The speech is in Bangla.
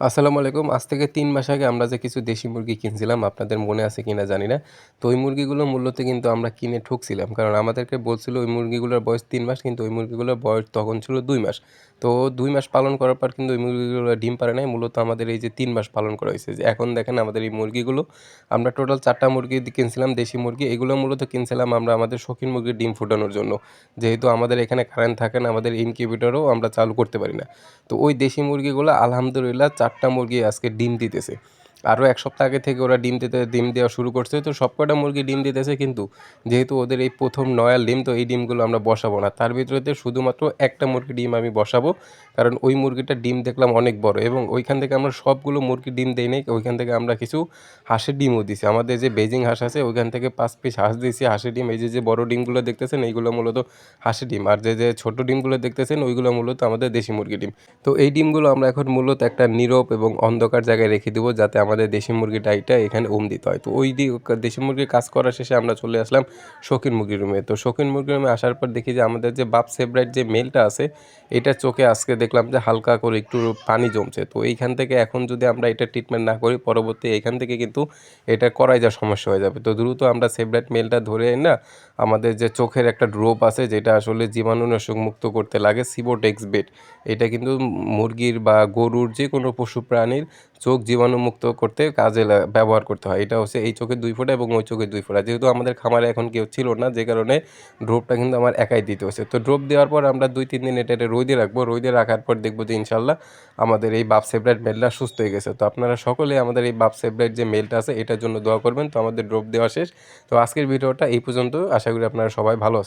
আসসালামু আলাইকুম। আজ থেকে তিন মাস আগে আমরা যে কিছু দেশি মুরগি কিনছিলাম, আপনাদের মনে আছে কিনা জানি না। তো ওই মুরগিগুলো মূল্যতে কিন্তু আমরা কিনে ঠকছিলাম। কারণ আমাদেরকে বলছিল ওই মুরগিগুলোর বয়স তিন মাস, কিন্তু ওই মুরগিগুলোর বয়স তখন ছিল দুই মাস। তো দুই মাস পালন করার পর কিন্তু ওই মুরগিগুলো ডিম পারে নাই। মূলত আমাদের এই যে তিন মাস পালন করা হয়েছে। যে এখন দেখেন আমাদের এই মুরগিগুলো, আমরা টোটাল চারটা মুরগি কিনছিলাম, দেশি মুরগি। এগুলো মূলত কিনছিলাম আমরা আমাদের শৌখিন মুরগির ডিম ফুটানোর জন্য। যেহেতু আমাদের এখানে কারেন্ট থাকে না, আমাদের ইনকিউবেটরও আমরা চালু করতে পারি না। তো ওই দেশি মুরগিগুলো আলহামদুলিল্লাহ চারটা মুরগি আজকে ডিম দিতেছে। আরও এক সপ্তাহ আগে থেকে ওরা ডিম দিতে, ডিম দেওয়া শুরু করছে। তো সব কটা মুরগি ডিম দিতেছে কিন্তু যেহেতু ওদের এই প্রথম নয়াল ডিম, তো এই ডিমগুলো আমরা বসাবো না। তার ভিতরে শুধুমাত্র একটা মুরগি ডিম আমি বসাবো, কারণ ওই মুরগিটার ডিম দেখলাম অনেক বড় এবং ওইখান থেকে আমরা সবগুলো মুরগি ডিম দিই নেই, ওইখান থেকে আমরা কিছু হাঁসের ডিমও দিছি। আমাদের যে বেজিং হাঁস আছে, ওইখান থেকে পাঁচ পিস হাঁস দিয়েছি হাঁসের ডিম। এই যে যে বড় ডিমগুলো দেখতেছেন, এইগুলো মূলত হাঁসের ডিম। আর যে যে ছোটো ডিমগুলো দেখতেছেন, ওইগুলো মূলত আমাদের দেশি মুরগি ডিম। তো এই ডিমগুলো আমরা এখন মূলত একটা নীরব এবং অন্ধকার জায়গায় রেখে দেবো, যাতে আমাদের দেশি মুরগিটা এটা এখানে ওম দিতে হয়। তো ওই দেশি মুরগির কাজ করার শেষে আমরা চলে আসলাম শৌখিন মুরগির রুমে। তো শৌখিন মুরগির রুমে আসার পর দেখি যে আমাদের যে বাপ সেব্রাইট যে মেলটা আছে, এটা চোখে আজকে দেখলাম যে হালকা করে একটু পানি জমছে। তো এইখান থেকে এখন যদি আমরা এটা ট্রিটমেন্ট না করি, পরবর্তী এখান থেকে কিন্তু এটা করাই যা সমস্যা হয়ে যাবে। তো দ্রুত আমরা সেব্রাইট মেলটা ধরে না, আমাদের যে চোখের একটা ড্রোপ আছে, যেটা আসলে জীবাণুনাশক মুক্ত করতে লাগে সিবোটেক্স বেড এটা কিন্তু মুরগির বা গরুর যে কোনো পশু প্রাণীর চোখ জীবাণুমুক্ত করতে কাজে ব্যবহার করতে হয়। এটা হচ্ছে এই চোখের দুই ফোঁটা এবং ওই চোখের দুই ফোঁটা। যেহেতু আমাদের খামারে এখন কেউ ছিল না, যে কারণে ড্রোপটা কিন্তু আমার একাই দিতে হচ্ছে। তো ড্রোপ দেওয়ার পর আমরা দুই, তিন দিন এটা রোদে রাখব। রোদে রাখার পর দেখব যে ইনশাল্লাহ আমাদের এই বাপ সেব্রাইট মেলটা সুস্থ হয়ে গেছে। তো আপনারা সকলে আমাদের এই বাপ সেব্রাইট যে মেলটা আছে, এটার জন্য দোয়া করবেন। তো আমাদের ড্রোপ দেওয়া শেষ। তো আজকের ভিডিওটা এই পর্যন্ত। আশা করি আপনারা সবাই ভালো আছে